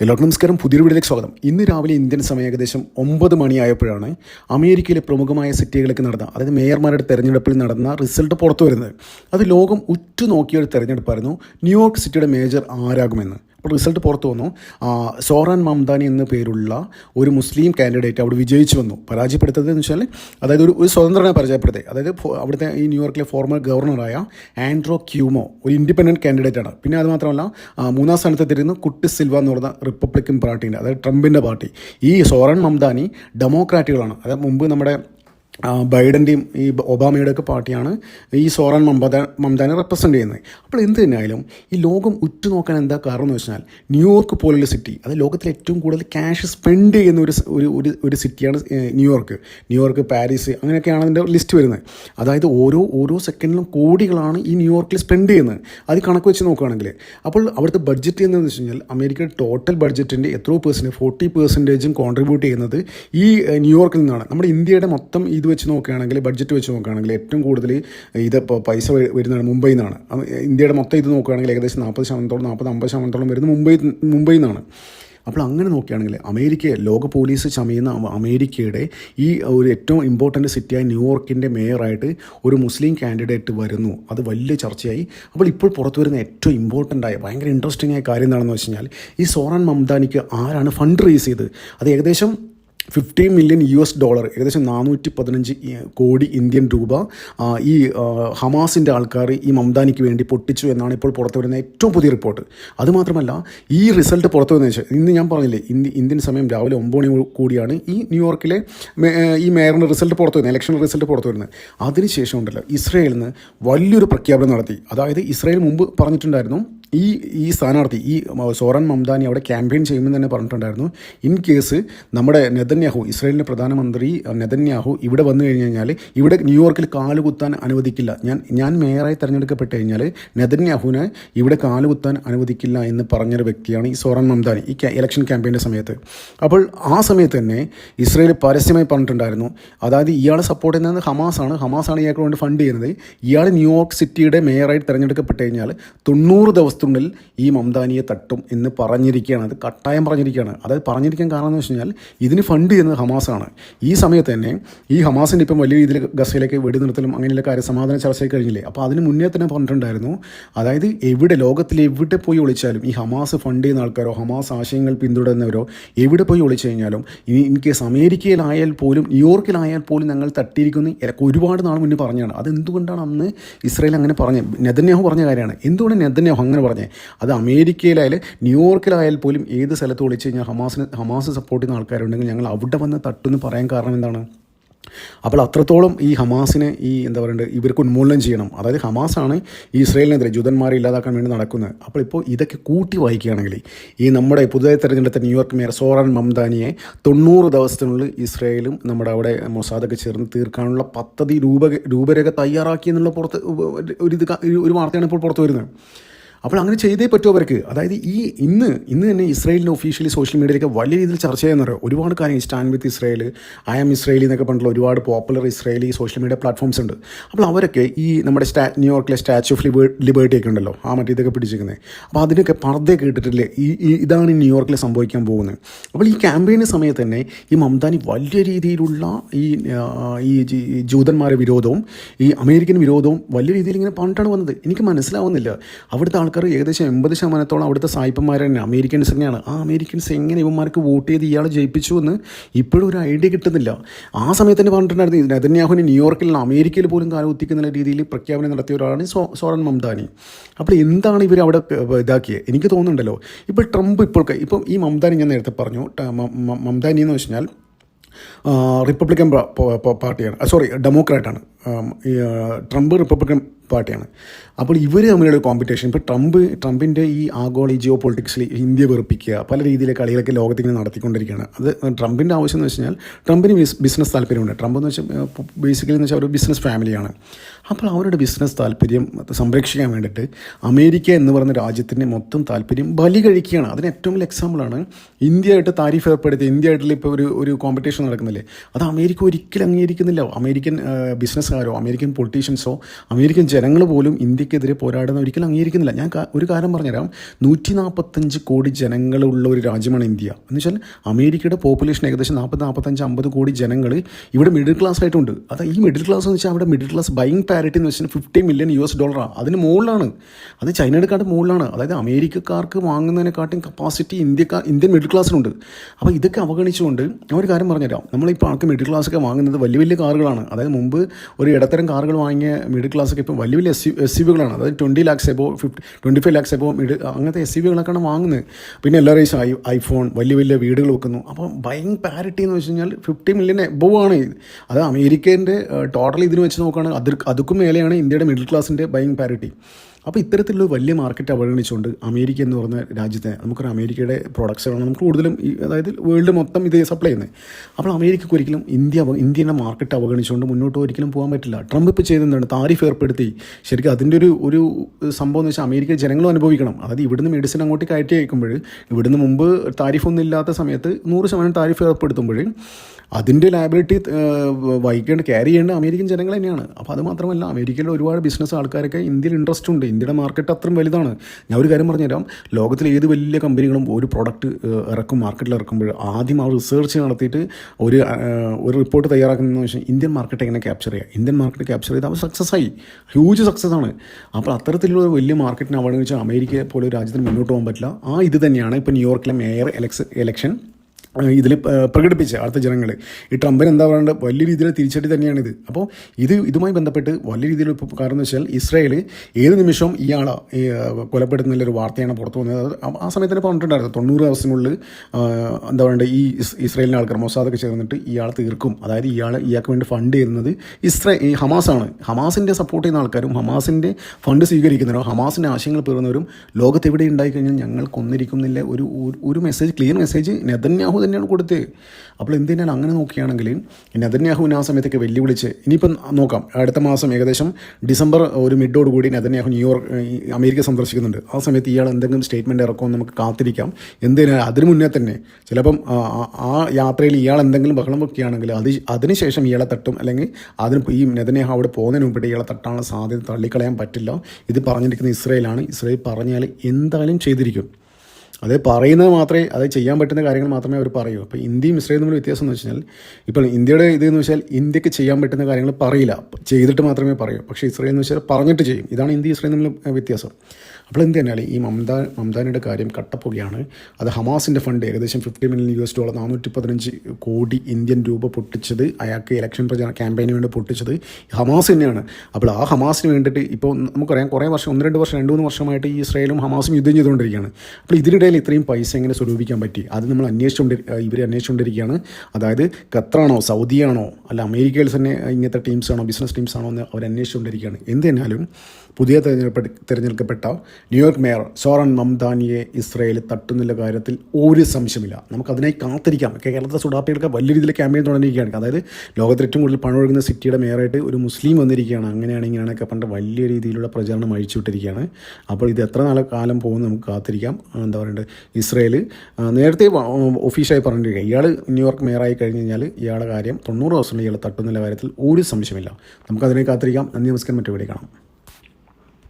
എല്ലാവർക്കും നമസ്കാരം. പുതിയൊരു വീഡിയോയിലേക്ക് സ്വാഗതം. ഇന്ന് രാവിലെ ഇന്ത്യൻ സമയം ഏകദേശം ഒമ്പത് മണിയായപ്പോഴാണ് അമേരിക്കയിലെ പ്രമുഖമായ സിറ്റികളിലേക്ക് നടന്ന അതായത് മേയർമാരുടെ തെരഞ്ഞെടുപ്പിൽ നടന്ന റിസൾട്ട് പുറത്തു വരുന്നത് അത് ലോകം ഉറ്റുനോക്കിയ ഒരു തെരഞ്ഞെടുപ്പായിരുന്നു. ന്യൂയോർക്ക് സിറ്റിയുടെ മേജർ ആരാകുമെന്ന്. അപ്പോൾ റിസൾട്ട് പുറത്തു വന്നു. സോറാൻ മംദാനി എന്ന പേരുള്ള ഒരു മുസ്ലിം കാൻഡിഡേറ്റ് അവിടെ വിജയിച്ചു വന്നു. പരാജയപ്പെടുത്തത് എന്ന് വെച്ചാൽ അതായത് ഒരു ഒരു സ്വതന്ത്രനെ പരാജയപ്പെടുത്തി. അതായത് അവിടുത്തെ ഈ ന്യൂയോർക്കിലെ ഫോർമർ ഗവർണറായ ആൻഡ്രോ ക്യൂമോ ഒരു ഇൻഡിപെൻഡന്റ് കാൻഡിഡേറ്റ് ആണ്. പിന്നെ അത് മാത്രമല്ല മൂന്നാം സ്ഥാനത്തെത്തിരുന്നു കുട്ടി സിൽവ എന്ന് പറഞ്ഞ റിപ്പബ്ലിക്കൻ പാർട്ടീന്റെ അതായത് ട്രംപിന്റെ പാർട്ടി. ഈ സോറൻ മംദാനി ഡെമോക്രാറ്റുകളാണ് അതായത് മുമ്പ് നമ്മുടെ ബൈഡന്റെയും ഈ ഒബാമയുടെ ഒക്കെ പാർട്ടിയാണ് ഈ സോറൻ മമത മമതാനെ റെപ്രസെന്റ് ചെയ്യുന്നത്. അപ്പോൾ എന്ത് തന്നെയായാലും ഈ ലോകം ഉറ്റുനോക്കാൻ എന്താ കാരണം എന്ന് വെച്ചാൽ ന്യൂയോർക്ക് പോലുള്ള സിറ്റി അത് ലോകത്തിലെ ഏറ്റവും കൂടുതൽ ക്യാഷ് സ്പെൻഡ് ചെയ്യുന്ന ഒരു ഒരു ഒരു സിറ്റിയാണ് ന്യൂയോർക്ക്. ന്യൂയോർക്ക് പാരീസ് അങ്ങനെയൊക്കെയാണ് അതിന്റെ ലിസ്റ്റ് വരുന്നത്. അതായത് ഓരോ ഓരോ സെക്കൻഡിലും കോടികളാണ് ഈ ന്യൂയോർക്കിൽ സ്പെൻഡ് ചെയ്യുന്നത്. അത് കണക്ക് വെച്ച് നോക്കുകയാണെങ്കിൽ അപ്പോൾ അവിടുത്തെ ബഡ്ജറ്റ് എന്ന് വെച്ച് കഴിഞ്ഞാൽ അമേരിക്കയുടെ ടോട്ടൽ ബഡ്ജറ്റിന്റെ എത്രയോ പേഴ്സന്റ് ഫോർട്ടി പെർസെന്റേജും കോൺട്രിബ്യൂട്ട് ചെയ്യുന്നത് ഈ ന്യൂയോർക്കിൽ നിന്നാണ്. നമ്മുടെ ഇന്ത്യയുടെ മൊത്തം ഇത് വെച്ച് നോക്കുകയാണെങ്കിൽ ബഡ്ജറ്റ് വെച്ച് നോക്കുകയാണെങ്കിൽ ഏറ്റവും കൂടുതൽ ഇത് പൈസ വരുന്നതാണ് മുംബൈയിൽ നിന്നാണ് ഇന്ത്യയുടെ മൊത്തം ഇത് നോക്കുകയാണെങ്കിൽ ഏകദേശം നാൽപ്പത് ശതമാനത്തോളം നാൽപ്പത് അമ്പത് ശതമാനത്തോളം വരുന്നത് മുംബൈ മുംബൈയിൽ നിന്നാണ് അപ്പോൾ അങ്ങനെ നോക്കുകയാണെങ്കിൽ അമേരിക്ക ലോക പോലീസ് ചമയുന്ന അമേരിക്കയുടെ ഈ ഒരു ഏറ്റവും ഇമ്പോർട്ടന്റ് സിറ്റിയായ ന്യൂയോർക്കിന്റെ മേയറായിട്ട് ഒരു മുസ്ലിം കാൻഡിഡേറ്റ് വരുന്നു. അത് വലിയ ചർച്ചയായി. അപ്പോൾ ഇപ്പോൾ പുറത്തു വരുന്ന ഏറ്റവും ഇമ്പോർട്ടന്റ് ആയ ഭയങ്കര ഇൻട്രസ്റ്റിംഗ് ആയ കാര്യം എന്താണെന്ന് വെച്ച് കഴിഞ്ഞാൽ ഈ സോറാൻ മംദാനിക്ക് ആരാണ് ഫണ്ട് റേസ് ചെയ്ത് അത് ഏകദേശം fifteen million U S dollar ഏകദേശം നാനൂറ്റി പതിനഞ്ച് കോടി ഇന്ത്യൻ രൂപ ഈ ഹമാസിന്റെ ആൾക്കാർ ഈ മംദാനിക്ക് വേണ്ടി പൊട്ടിച്ചു എന്നാണ് ഇപ്പോൾ പുറത്തു വരുന്ന ഏറ്റവും പുതിയ റിപ്പോർട്ട്. അതുമാത്രമല്ല ഈ റിസൾട്ട് പുറത്തു വന്നു വെച്ചാൽ ഇന്ന് ഞാൻ പറഞ്ഞില്ലേ ഇന്ത്യ ഇന്ത്യൻ സമയം രാവിലെ ഒമ്പത് മണി കൂടിയാണ് ഈ ന്യൂയോർക്കിലെ ഈ മേയറിന്റെ റിസൾട്ട് പുറത്തു വരുന്നത് ഇലക്ഷൻ റിസൾട്ട് പുറത്തു വരുന്നത്. അതിനുശേഷം ഉണ്ടല്ലോ ഇസ്രയേലിൽ നിന്ന് വലിയൊരു പ്രഖ്യാപനം നടത്തി. അതായത് ഇസ്രയേൽ മുമ്പ് പറഞ്ഞിട്ടുണ്ടായിരുന്നു ഈ ഈ സ്ഥാനാർത്ഥി ഈ സോറൻ മംദാനി അവിടെ ക്യാമ്പയിൻ ചെയ്യുമെന്ന് തന്നെ പറഞ്ഞിട്ടുണ്ടായിരുന്നു. ഇൻ കേസ് നമ്മുടെ നെതന്യാഹു ഇസ്രയേലിന്റെ പ്രധാനമന്ത്രി നെതന്യാഹു ഇവിടെ വന്നു കഴിഞ്ഞു കഴിഞ്ഞാൽ ഇവിടെ ന്യൂയോർക്കിൽ കാലുകുത്താൻ അനുവദിക്കില്ല. ഞാൻ ഞാൻ മേയറായി തിരഞ്ഞെടുക്കപ്പെട്ട് കഴിഞ്ഞാൽ നെതന്യാഹുവിനെ ഇവിടെ കാലുകുത്താൻ അനുവദിക്കില്ല എന്ന് പറഞ്ഞൊരു വ്യക്തിയാണ് ഈ സോറൻ മംദാനി ഈ ഇലക്ഷൻ ക്യാമ്പയിന്റെ സമയത്ത്. അപ്പോൾ ആ സമയത്ത് തന്നെ ഇസ്രയേൽ പരസ്യമായി പറഞ്ഞിട്ടുണ്ടായിരുന്നു. അതായത് ഇയാളെ സപ്പോർട്ട് ചെയ്യുന്നത് ഹമാസാണ്. ഹമാസാണ് ഇയാൾക്ക് വേണ്ടി ഫണ്ട് ചെയ്യുന്നത്. ഇയാൾ ന്യൂയോർക്ക് സിറ്റിയുടെ മേയറായിട്ട് തിരഞ്ഞെടുക്കപ്പെട്ട് കഴിഞ്ഞാൽ തൊണ്ണൂറ് ദിവസത്തിനുള്ളിൽ ഈ മംദാനിയെ തട്ടും എന്ന് പറഞ്ഞിരിക്കുകയാണ്. അത് കട്ടായം പറഞ്ഞിരിക്കുകയാണ്. അതായത് പറഞ്ഞിരിക്കാൻ കാരണം എന്ന് വെച്ച് കഴിഞ്ഞാൽ ഇതിന് ഫണ്ട് ചെയ്യുന്നത് ഹമാസാണ് ഈ സമയത്ത് തന്നെ ഈ ഹമാസിന്റെ ഇപ്പം വലിയ രീതിയിൽ ഗസയിലേക്ക് വെടിനിർത്തലും അങ്ങനെയുള്ള കാര്യം സമാധാന ചർച്ചയായി കഴിഞ്ഞില്ലേ? അപ്പോൾ അതിന് മുന്നേ തന്നെ പറഞ്ഞിട്ടുണ്ടായിരുന്നു. അതായത് എവിടെ ലോകത്തിൽ എവിടെ പോയി ഒളിച്ചാലും ഈ ഹമാസ് ഫണ്ട് ചെയ്യുന്ന ആൾക്കാരോ ഹമാസ് ആശയങ്ങൾ പിന്തുടരുന്നവരോ എവിടെ പോയി ഒളിച്ചു കഴിഞ്ഞാലും ഇനി ഇൻ കേസ് അമേരിക്കയിലായാൽ പോലും ന്യൂയോർക്കിലായാൽ പോലും ഞങ്ങൾ തട്ടിയിരിക്കുന്നു. ഒരുപാട് നാൾ മുന്നേ പറഞ്ഞാണ് അതെന്തുകൊണ്ടാണ് അന്ന് ഇസ്രായേൽ അങ്ങനെ പറഞ്ഞത്? നെതന്യാഹു പറഞ്ഞ കാര്യമാണ്. എന്തുകൊണ്ട് നെതന്യാഹു അങ്ങനെ പറഞ്ഞത് അത് അമേരിക്കയിലായാലും ന്യൂയോർക്കിലായാൽ പോലും ഏത് സ്ഥലത്ത് വിളിച്ച് കഴിഞ്ഞാൽ ഹമാസിന് ഹമാസ് സപ്പോർട്ട് ചെയ്യുന്ന ആൾക്കാരുണ്ടെങ്കിൽ ഞങ്ങൾ അവിടെ വന്ന് തട്ടുമെന്ന് പറയാൻ കാരണം എന്താണ്? അപ്പോൾ അത്രത്തോളം ഈ ഹമാസിനെ ഈ എന്താ പറയുക ഇവർക്ക് ഉന്മൂലനം ചെയ്യണം. അതായത് ഹമാസാണ് ഈ ഇസ്രയേലിനെതിരെ ജൂതന്മാരെ ഇല്ലാതാക്കാൻ വേണ്ടി നടക്കുന്നത്. അപ്പോൾ ഇപ്പോൾ ഇതൊക്കെ കൂട്ടി വായിക്കുകയാണെങ്കിൽ ഈ നമ്മുടെ പുതുതായി തിരഞ്ഞെടുത്ത ന്യൂയോർക്ക് മേയർ സോറാൻ മംദാനിയെ തൊണ്ണൂറ് ദിവസത്തിനുള്ളിൽ ഇസ്രയേലും നമ്മുടെ അവിടെ മൊസാദൊക്കെ ചേർന്ന് തീർക്കാനുള്ള പദ്ധതി രൂപ രൂപരേഖ തയ്യാറാക്കി എന്നുള്ള പുറത്ത് ഒരു ഇത് ഒരു വാർത്തയാണ് ഇപ്പോൾ പുറത്ത് വരുന്നത്. അപ്പോൾ അങ്ങനെ ചെയ്തേ പറ്റുമോ അവർക്ക്. അതായത് ഈ ഇന്ന് ഇന്ന് തന്നെ ഇസ്രയേലിന്റെ ഒഫീഷ്യലി സോഷ്യൽ മീഡിയയിലൊക്കെ വലിയ രീതിയിൽ ചർച്ച ചെയ്യുന്നറിയോ ഒരുപാട് കാര്യങ്ങൾ stand with Israel I am Israeli എന്നൊക്കെ പറഞ്ഞിട്ടുള്ള ഒരുപാട് popular Israeli social media platforms ഉണ്ട്. അപ്പോൾ അവരൊക്കെ ഈ നമ്മുടെ സ്റ്റാ ന്യൂയോർക്കിലെ സ്റ്റാച്യു ഓഫ് ലിബേ ലിബേർട്ടി ഒക്കെ ഉണ്ടല്ലോ ആ മറ്റേ ഇതൊക്കെ പിടിച്ചിരിക്കുന്നത് അപ്പോൾ അതിനൊക്കെ പറഞ്ഞ കേട്ടിട്ടില്ലേ? ഈ ഇതാണ് ന്യൂയോർക്കിൽ സംഭവിക്കാൻ പോകുന്നത്. അപ്പോൾ ഈ ക്യാമ്പയിന് സമയത്ത് തന്നെ ഈ മംതാനി വലിയ രീതിയിലുള്ള ഈ ഈ ജൂതന്മാരെ വിരോധവും ഈ അമേരിക്കൻ വിരോധവും വലിയ രീതിയിൽ ഇങ്ങനെ പറഞ്ഞിട്ടാണ് വന്നത്. എനിക്ക് മനസ്സിലാവുന്നില്ല. അവിടുത്തെ ആൾക്കാർ ഏകദേശം എൺപത് ശതമാനത്തോളം അവിടുത്തെ സായിപ്പന്മാർ തന്നെ അമേരിക്കൻസ് തന്നെയാണ്. ആ അമേരിക്കൻസ് എങ്ങനെ ഇവന്മാർക്ക് വോട്ട് ചെയ്ത് ഇയാൾ ജയിപ്പിച്ചു എന്ന് ഇപ്പോഴും ഒരു ഐഡിയ കിട്ടുന്നില്ല. ആ സമയത്ത് തന്നെ പറഞ്ഞിട്ടുണ്ടായിരുന്നു നെതന്യാഹുവിന് ന്യൂയോർക്കിൽ അമേരിക്കയിൽ പോലും കാലുകുത്തിക്കുന്ന രീതിയിൽ പ്രഖ്യാപനം നടത്തിയ ഒരാളാണ് സോറൻ മംദാനി. അപ്പോൾ എന്താണ് ഇവർ അവിടെ ഇതാക്കിയത് എനിക്ക് തോന്നുന്നുണ്ടല്ലോ. ഇപ്പോൾ ട്രംപ് ഇപ്പോൾ ഇപ്പം ഈ മംദാനി ഞാൻ നേരത്തെ പറഞ്ഞു മംദാനി എന്ന് വെച്ച് കഴിഞ്ഞാൽ റിപ്പബ്ലിക്കൻ പാർട്ടിയാണ് സോറി ഡെമോക്രാറ്റാണ്. ട്രംപ് റിപ്പബ്ലിക്കൻ പാർട്ടിയാണ്. അപ്പോൾ ഇവർ തമ്മിലുള്ള കോമ്പറ്റീഷൻ ഇപ്പോൾ ട്രംപ് ട്രംപിന്റെ ഈ ആഗോള ഈ ജിയോ പൊളിറ്റിക്സിൽ ഇന്ത്യ വെറുപ്പിക്കുക പല രീതിയിലെ കളികളൊക്കെ ലോകത്തിങ്ങനെ നടത്തിക്കൊണ്ടിരിക്കുകയാണ്. അത് ട്രംപിന്റെ ആവശ്യം എന്ന് വെച്ച് കഴിഞ്ഞാൽ ട്രംപിന് ബിസ് ബിസിനസ് താല്പര്യമുണ്ട്. ട്രംപ് എന്ന് വെച്ചാൽ ബേസിക്കലി എന്ന് വെച്ചാൽ ഒരു ബിസിനസ് ഫാമിലിയാണ് അപ്പോൾ അവരുടെ ബിസിനസ് താല്പര്യം സംരക്ഷിക്കാൻ വേണ്ടിയിട്ട് അമേരിക്ക എന്ന് പറയുന്ന രാജ്യത്തിന്റെ മൊത്തം താല്പര്യം ബലി കഴിക്കുകയാണ്. അതിന് ഏറ്റവും വലിയ എക്സാമ്പിളാണ് ഇന്ത്യ ആയിട്ട് താരിഫ് ഏർപ്പെടുത്തി ഇന്ത്യ ആയിട്ടുള്ള ഇപ്പോൾ ഒരു ഒരു കോമ്പറ്റീഷൻ നടക്കുന്നില്ലേ? അത് അമേരിക്ക ഒരിക്കലും അംഗീകരിക്കുന്നില്ല. അമേരിക്കൻ ബിസിനസ്സുകാരോ അമേരിക്കൻ പൊളിറ്റീഷ്യൻസോ അമേരിക്കൻ ജനങ്ങൾ പോലും ഇന്ത്യക്കെതിരെ പോരാടുന്ന ഒരിക്കലും അംഗീകരിക്കുന്നില്ല. ഞാൻ ഒരു കാര്യം പറഞ്ഞുതരാം. നൂറ്റി നാൽപ്പത്തഞ്ച് കോടി ജനങ്ങളുള്ള ഒരു രാജ്യമാണ് ഇന്ത്യ. എന്ന് വെച്ചാൽ അമേരിക്കയുടെ പോപ്പുലേഷൻ ഏകദേശം നാൽപ്പത് നാൽപ്പത്തഞ്ച് അമ്പത് കോടി ജനങ്ങൾ ഇവിടെ മിഡിൽ ക്ലാസ് ആയിട്ടുണ്ട്. അത് ഈ മിഡിൽ ക്ലാസ് എന്ന് വെച്ചാൽ അവിടെ മിഡിൽ ക്ലാസ് ബൈങ് പാരിറ്റി എന്ന് വെച്ചാൽ ഫിഫ്റ്റി മില്യൺ യു എസ് ഡോളറാണ് അതിന് മുകളിലാണ്. അത് ചൈനയുടെക്കാട്ടും മുകളിലാണ്. അതായത് അമേരിക്കക്കാർക്ക് വാങ്ങുന്നതിനെക്കാട്ടും കപ്പാസിറ്റി ഇന്ത്യക്കാർ ഇന്ത്യൻ മിഡിൽ ക്ലാസ്സിനുണ്ട് അപ്പോൾ ഇതൊക്കെ അവഗണിച്ചുകൊണ്ട് ഞാൻ ഒരു കാര്യം പറഞ്ഞുതരാം. നമ്മളിപ്പോൾ ആൾക്ക് മിഡിൽ ക്ലാസ്സൊക്കെ വാങ്ങുന്നത് വലിയ വലിയ കാറുകളാണ്. അതായത് മുമ്പ് ഒരു ഇടത്തരം കാറുകൾ വാങ്ങിയ മിഡിൽ ക്ലാസ്സൊക്കെ ഇപ്പോൾ വലിയ വലിയ എസ് എസ് യു വികളാണ് അതായത് twenty lakhs above fifty twenty five lakhs above middle അങ്ങനത്തെ എസ് സി വികളൊക്കെയാണ് വാങ്ങുന്നത്. പിന്നെ എല്ലാ റേസും ഐ ഐഫോൺ വലിയ വലിയ വീടുകൾ വെക്കുന്നു. അപ്പോൾ ബൈങ് പാരിറ്റി എന്ന് വെച്ച് കഴിഞ്ഞാൽ ഫിഫ്റ്റി മില്യൺ എബോ ആണ്. ഇത് അത് അമേരിക്കേന്റെ ടോട്ടൽ ഇതിന് വെച്ച് നോക്കുകയാണെങ്കിൽ അതിൽ അതുക്കും മേലെയാണ് ഇന്ത്യയുടെ മിഡിൽ ക്ലാസിന്റെ ബൈങ് പാരിറ്റി അപ്പോൾ ഇത്തരത്തിലുള്ള വലിയ മാർക്കറ്റ് അവഗണിച്ചുകൊണ്ട് അമേരിക്ക എന്ന് പറഞ്ഞ രാജ്യത്തെ നമുക്കൊരു അമേരിക്കയുടെ പ്രൊഡക്ട്സുകളാണ് നമുക്ക് കൂടുതലും ഈ അതായത് വേൾഡ് മൊത്തം ഇത് സപ്ലൈ ചെയ്യുന്നത് അപ്പോൾ അമേരിക്കക്ക് ഒരിക്കലും ഇന്ത്യ ഇന്ത്യയുടെ മാർക്കറ്റ് അവഗണിച്ചുകൊണ്ട് മുന്നോട്ട് ഒരിക്കലും പോകാൻ പറ്റില്ല. ട്രംപ് ഇപ്പോൾ ചെയ്തെന്താണ് താരിഫ് ഏർപ്പെടുത്തി. ശരിക്കും അതിന്റെ ഒരു ഒരു സംഭവം എന്ന് വെച്ചാൽ അമേരിക്ക ജനങ്ങളും അനുഭവിക്കണം. അതായത് ഇവിടുന്ന് മെഡിസിൻ അങ്ങോട്ട് കയറ്റി അയക്കുമ്പോൾ ഇവിടുന്ന് മുമ്പ് താരിഫൊന്നും ഇല്ലാത്ത സമയത്ത് നൂറ് ശതമാനം താരിഫ് ഏർപ്പെടുത്തുമ്പോൾ അതിന്റെ ലാബിലിറ്റി വഹിക്കേണ്ട ക്യാരി ചെയ്യേണ്ട അമേരിക്കൻ ജനങ്ങൾ തന്നെയാണ്. അപ്പോൾ അത് മാത്രമല്ല അമേരിക്കയിലെ ഒരുപാട് ബിസിനസ് ആൾക്കാരൊക്കെ ഇന്ത്യയിൽ ഇൻട്രസ്റ്റ് ഉണ്ട്. ഇന്ത്യയുടെ മാർക്കറ്റ് അത്രയും വലുതാണ്. ഞാൻ ഒരു കാര്യം പറഞ്ഞുതരാം. ലോകത്തിലെ ഏത് വലിയ കമ്പനികളും ഒരു പ്രോഡക്റ്റ് ഇറക്കും മാർക്കറ്റിൽ ഇറക്കുമ്പോൾ ആദ്യം ആ റിസർച്ച് നടത്തിയിട്ട് ഒരു ഒരു റിപ്പോർട്ട് തയ്യാറാക്കുന്നതെന്ന് വെച്ചാൽ ഇന്ത്യൻ മാർക്കറ്റ് എങ്ങനെ ക്യാപ്ചർ ചെയ്യുക ഇന്ത്യൻ മാർക്കറ്റ് ക്യാപ്ചർ ചെയ്ത് അവർ സക്സസ് ആയി. ഹ്യൂജ് സക്സസ് ആണ്. അപ്പോൾ അത്തരത്തിലുള്ള ഒരു വലിയ മാർക്കറ്റിനെ വെച്ചാൽ അമേരിക്ക പോലെ രാജ്യത്തിന് മുന്നോട്ട് പോകാൻ പറ്റില്ല. ആ ഇത് തന്നെയാണ് ഇപ്പോൾ ന്യൂയോർക്കിലെ മേയർ എലക്സ് എലക്ഷൻ ഇതിൽ പ്രകടിപ്പിച്ച അടുത്ത ജനങ്ങൾ ഈ ട്രംപിന് എന്താ പറയുന്നത് വലിയ രീതിയിൽ തിരിച്ചടി തന്നെയാണിത്. അപ്പോൾ ഇത് ഇതുമായി ബന്ധപ്പെട്ട് വലിയ രീതിയിൽ ഇപ്പോൾ കാരണം എന്ന് വെച്ചാൽ ഇസ്രായേൽ ഏത് നിമിഷവും ഇയാളെ കൊലപ്പെടുത്തുന്നതിലൊരു വാർത്തയാണ് പുറത്തു വന്നത്. ആ- സമയത്ത് തന്നെ പറഞ്ഞിട്ടുണ്ടായിരുന്നു. തൊണ്ണൂറ് ദിവസത്തിനുള്ളിൽ എന്താ പറയുക ഈ ഇസ് ഇസ്രായേലിന്റെ ആൾക്കാർ മൊസാദൊക്കെ ചേർന്നിട്ട് ഇയാളെ തീർക്കും. അതായത് ഇയാൾ ഇയാൾക്ക് വേണ്ടി ഫണ്ട് ചെയ്യുന്നത് ഇസ്രേ ഈ ഹമാസാണ്. ഹമാസിന്റെ സപ്പോർട്ട് ചെയ്യുന്ന ആൾക്കാരും ഹമാസിന്റെ ഫണ്ട് സ്വീകരിക്കുന്നവരും ഹമാസിന്റെ ആശയങ്ങൾ പേറുന്നവരും ലോകത്ത് എവിടെ ഉണ്ടായിക്കഴിഞ്ഞാൽ ഞങ്ങൾ കൊന്നിരിക്കുന്നില്ല. ഒരു- ഒരു മെസ്സേജ് ക്ലിയർ മെസ്സേജ് നെതന്യാഹു തന്നെയാണ് കൊടുത്തത് അപ്പോൾ എന്തിനാണ് അങ്ങനെ നോക്കുകയാണെങ്കിൽ നെതന്യാഹുവിന് ആ സമയത്തൊക്കെ വെല്ലുവിളിച്ച് ഇനിയിപ്പം നോക്കാം. അടുത്ത മാസം ഏകദേശം ഡിസംബർ ഒരു മിഡോട് കൂടി നെതന്യാഹു ന്യൂയോർക്ക് അമേരിക്ക സന്ദർശിക്കുന്നുണ്ട്. ആ സമയത്ത് ഇയാൾ എന്തെങ്കിലും സ്റ്റേറ്റ്മെന്റ് ഇറക്കുമെന്ന് നമുക്ക് കാത്തിരിക്കാം. എന്തിനാ അതിന് മുന്നേ തന്നെ ചിലപ്പം ആ യാത്രയിൽ ഇയാൾ എന്തെങ്കിലും ബഹളം വെക്കുകയാണെങ്കിൽ അത് അതിനുശേഷം ഇയാളെ തട്ടും അല്ലെങ്കിൽ അതിന് ഈ നെതന്യാഹു അവിടെ പോകുന്നതിന് മുമ്പിട്ട് ഇയാളെ തട്ടാനുള്ള സാധ്യത തള്ളിക്കളയാൻ പറ്റില്ല. ഇത് പറഞ്ഞിരിക്കുന്ന ഇസ്രയേലാണ്. ഇസ്രയേൽ പറഞ്ഞാൽ എന്തായാലും ചെയ്തിരിക്കും. അത് പറയുന്നത് മാത്രമേ അത് ചെയ്യാൻ പറ്റുന്ന കാര്യങ്ങൾ മാത്രമേ അവർ പറയൂ. അപ്പോൾ ഇന്ത്യയും ഇസ്രയേലും തമ്മിൽ വ്യത്യാസം എന്ന് വെച്ചാൽ ഇപ്പോൾ ഇന്ത്യയുടെ ഇത് എന്ന് വെച്ചാൽ ഇന്ത്യയ്ക്ക് ചെയ്യാൻ പറ്റുന്ന കാര്യങ്ങൾ പറയില്ല. ചെയ്തിട്ട് മാത്രമേ പറയൂ. പക്ഷേ ഇസ്രയേൽ എന്ന് വെച്ചാൽ പറഞ്ഞിട്ട് ചെയ്യും. ഇതാണ് ഇന്ത്യ ഇസ്രയേൽ തമ്മിൽ വ്യത്യാസം. അപ്പോൾ എന്ത് തന്നെയാണ് ഈ മമതാ മമതാനയുടെ കാര്യം കട്ടപ്പുകയാണ്. അത് ഹമാസിന്റെ ഫണ്ട് ഏകദേശം fifty million U S dollar നാനൂറ്റി പതിനഞ്ച് കോടി ഇന്ത്യൻ രൂപ പൊട്ടിച്ചത് അയാൾക്ക് ഇലക്ഷൻ പ്രചാരണ ക്യാമ്പയിന് വേണ്ടി പൊട്ടിച്ചത് ഹമാസ് തന്നെയാണ്. അപ്പോൾ ആ ഹമാസിന് വേണ്ടിയിട്ട് ഇപ്പോൾ നമുക്കറിയാം കുറേ വർഷം ഒന്ന് രണ്ട് വർഷം രണ്ട് മൂന്ന് വർഷമായിട്ട് ഈ ഇസ്രായേലും ഹമാസും യുദ്ധം ചെയ്തുകൊണ്ടിരിക്കുകയാണ്. അപ്പോൾ ഇതിനിടയിൽ ഇത്രയും പൈസ എങ്ങനെ സ്വരൂപിക്കാൻ പറ്റി? അത് നമ്മൾ അന്വേഷിച്ചുകൊണ്ട് ഇവർ അന്വേഷിച്ചുകൊണ്ടിരിക്കുകയാണ്. അതായത് ഖത്രാണോ സൗദിയാണോ അല്ല അമേരിക്കയിൽ തന്നെ ഇങ്ങനത്തെ ടീംസാണോ ബിസിനസ് ടീംസാണോ എന്ന് അവർ അന്വേഷിച്ചുകൊണ്ടിരിക്കുകയാണ് എന്ത് തന്നാലും പുതിയ തിരഞ്ഞെടുപ്പ് തിരഞ്ഞെടുക്കപ്പെട്ട ന്യൂയോർക്ക് മേയർ സോറൻ മംദാനിയെ ഇസ്രയേൽ തട്ടുന്നില്ല കാര്യത്തിൽ ഒരു സംശയമില്ല നമുക്കതിനായി കാത്തിരിക്കാം. കേരളത്തിലെ സുഡാപ്പികളൊക്കെ വലിയ രീതിയിൽ ക്യാമ്പയിൻ തുടങ്ങിയിരിക്കുകയാണ്. അതായത് ലോകത്തിൽ ഏറ്റവും കൂടുതൽ പണം ഒഴുകുന്ന സിറ്റിയുടെ മേയറായിട്ട് ഒരു മുസ്ലിം വന്നിരിക്കുകയാണ്. അങ്ങനെയാണ് ഇങ്ങനെയാണൊക്കെ പണ്ട് വലിയ രീതിയിലുള്ള പ്രചാരണം അഴിച്ചുവിട്ടിരിക്കുകയാണ് അപ്പോൾ ഇത് എത്ര നാളെ കാലം പോകുമെന്ന് നമുക്ക് കാത്തിരിക്കാം. എന്താ പറയേണ്ടത് ഇസ്രയേൽ നേരത്തെ ഒഫീഷ്യലായി പറഞ്ഞിരിക്കുക. ഇയാൾ ന്യൂയോർക്ക് മേയറായി കഴിഞ്ഞ് കഴിഞ്ഞാൽ ഇയാളുടെ കാര്യം തൊണ്ണൂറ് ദിവസം ഇയാൾ തട്ടുന്നില്ല കാര്യത്തിൽ ഒരു സംശയമില്ല നമുക്കതിനെ കാത്തിരിക്കാം. നന്ദി നമസ്കാരം. മറ്റു കാണാം.